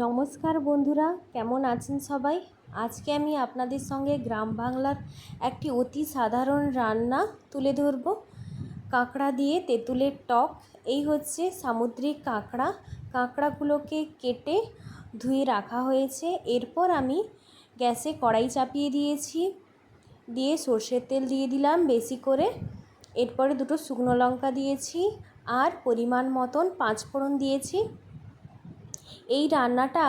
নমস্কার বন্ধুরা, কেমন আছেন সবাই? আজকে আমি আপনাদের সঙ্গে গ্রাম বাংলার একটি অতি সাধারণ রান্না তুলে ধরব। কাঁকড়া দিয়ে তেঁতুলের টক, এই হচ্ছে সামুদ্রিক কাঁকড়া। কাঁকড়াগুলোকে কেটে ধুয়ে রাখা হয়েছে। এরপর আমি গ্যাসে কড়াই চাপিয়ে দিয়েছি। দিয়ে সর্ষের তেল দিয়ে দিলাম বেশি করে। এরপরে দুটো শুকনো লঙ্কা দিয়েছি। আর পরিমাণ মতন পাঁচফোড়ন দিয়েছি। এই রান্নাটা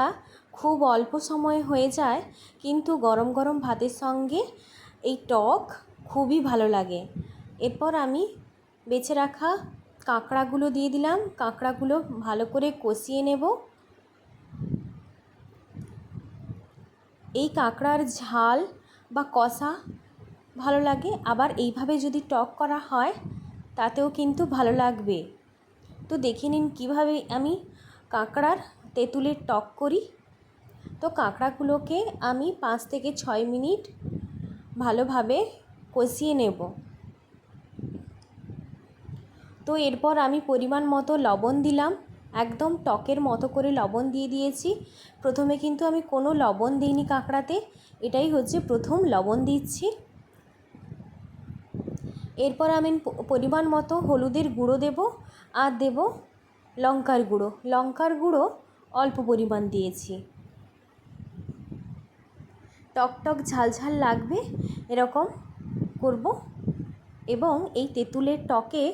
খুব অল্প সময়ে হয়ে যায়, কিন্তু গরম গরম ভাতের সঙ্গে এই টক খুবই ভালো লাগে। এরপর আমি বেছে রাখা কাঁকড়াগুলো দিয়ে দিলাম। কাঁকড়াগুলো ভালো করে কষিয়ে নেব। এই কাঁকড়ার ঝাল বা কষা ভালো লাগে, আবার এইভাবে যদি টক করা হয়, তাতেও কিন্তু ভালো লাগবে। তো দেখে নিন কীভাবে আমি কাঁকড়ার তেঁতুলের টক করি। তো কাঁকড়াগুলোকে আমি পাঁচ থেকে ছয় মিনিট ভালোভাবে কষিয়ে নেব। তো এরপর আমি পরিমাণ মতো লবণ দিলাম। একদম টকের মতো করে লবণ দিয়ে দিয়েছি। প্রথমে কিন্তু আমি কোনো লবণ দিইনি কাঁকড়াতে, এটাই হচ্ছে প্রথম লবণ দিচ্ছি। এরপর আমি পরিমাণ মতো হলুদের গুঁড়ো দেব। আর দেব লঙ্কার গুঁড়ো। লঙ্কার গুঁড়ো অল্প পরিমাণ দিয়েছি। টক টক ঝাল ঝাল লাগবে, এরকম করব। এবং এই তেঁতুলের টকে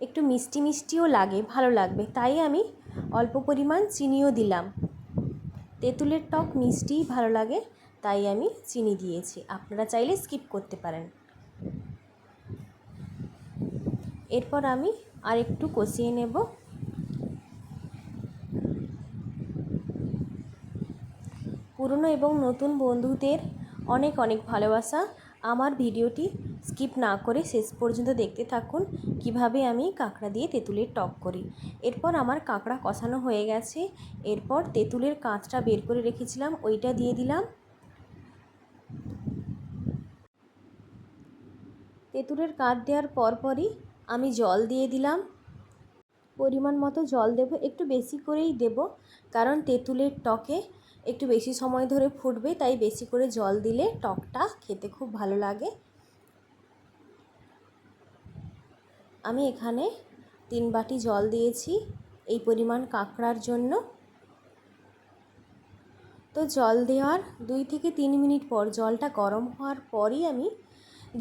একটু মিষ্টি মিষ্টিও লাগে, ভালো লাগবে। তাই আমি অল্প পরিমাণ চিনিও দিলাম। তেঁতুলের টক মিষ্টিই ভালো লাগে, তাই আমি চিনি দিয়েছি। আপনারা চাইলে স্কিপ করতে পারেন। এরপর আমি আর একটু কষিয়ে নেব। পুরনো এবং নতুন বন্ধুদের অনেক অনেক ভালোবাসা। আমার ভিডিওটি স্কিপ না করে শেষ পর্যন্ত দেখতে থাকুন, কীভাবে আমি কাঁকড়া দিয়ে তেঁতুলের টক করি। এরপর আমার কাঁকড়া কষানো হয়ে গেছে। এরপর তেঁতুলের কাঁচটা বের করে রেখেছিলাম, ওইটা দিয়ে দিলাম। তেঁতুলের কাঁচ দেওয়ার পরপরই আমি জল দিয়ে দিলাম। পরিমাণ মতো জল দেব, একটু বেশি করেই দেব, কারণ তেঁতুলের টকে একটু বেশি সময় ধরে ফুটবে, তাই বেশি করে জল দিলে টকটা খেতে খুব ভালো লাগে। আমি এখানে তিন বাটি জল দিয়েছি, এই পরিমাণ কাঁকড়ার জন্য। তো জল দেওয়ার দুই থেকে তিন মিনিট পর, জলটা গরম হওয়ার পরই আমি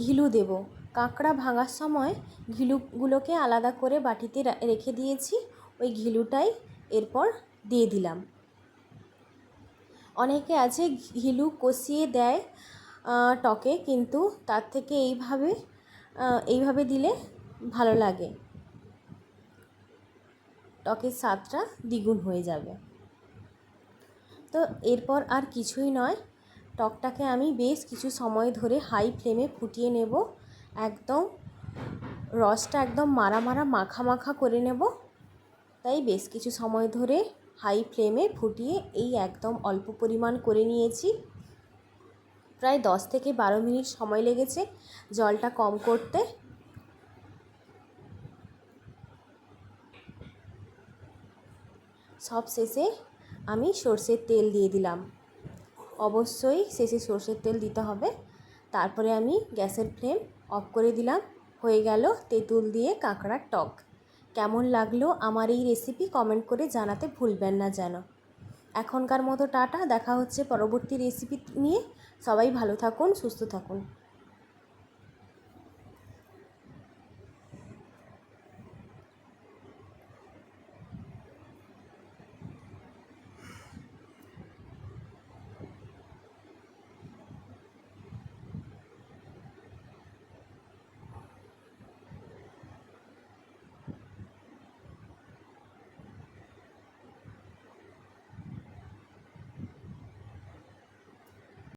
ঘিলু দেব। কাঁকড়া ভাঙার সময় ঘিলুগুলোকে আলাদা করে বাটিতে রেখে দিয়েছি, ওই ঘিলুটাই এরপর দিয়ে দিলাম। অনেকে আছে ঘিলু কষিয়ে দেয় টকে, কিন্তু তার থেকে এইভাবে এইভাবে দিলে ভালো লাগে। টকের স্বাদটা দ্বিগুণ হয়ে যাবে। তো এরপর আর কিছুই নয়। টকটাকে আমি বেশ কিছু সময় ধরে হাই ফ্লেমে ফুটিয়ে নেব। একদম রসটা একদম মারা মারা মাখা মাখা করে নেব। তাই বেশ কিছু সময় ধরে হাই ফ্লেমে ফুটিয়ে এই একদম অল্প পরিমাণ করে নিয়েছি। প্রায় দশ থেকে বারো মিনিট সময় লেগেছে জলটা কম করতে। সব শেষে আমি সর্ষের তেল দিয়ে দিলাম। অবশ্যই শেষে সর্ষের তেল দিতে হবে। তারপরে আমি গ্যাসের ফ্লেম অফ করে দিলাম। হয়ে গেল তেঁতুল দিয়ে কাঁকড়ার টক। কেমন লাগল আমার এই রেসিপি কমেন্ট করে জানাতে ভুলবেন না যেন। এখনকার মতো টাটা, দেখা হচ্ছে পরবর্তী রেসিপি নিয়ে। সবাই ভালো থাকুন, সুস্থ থাকুন।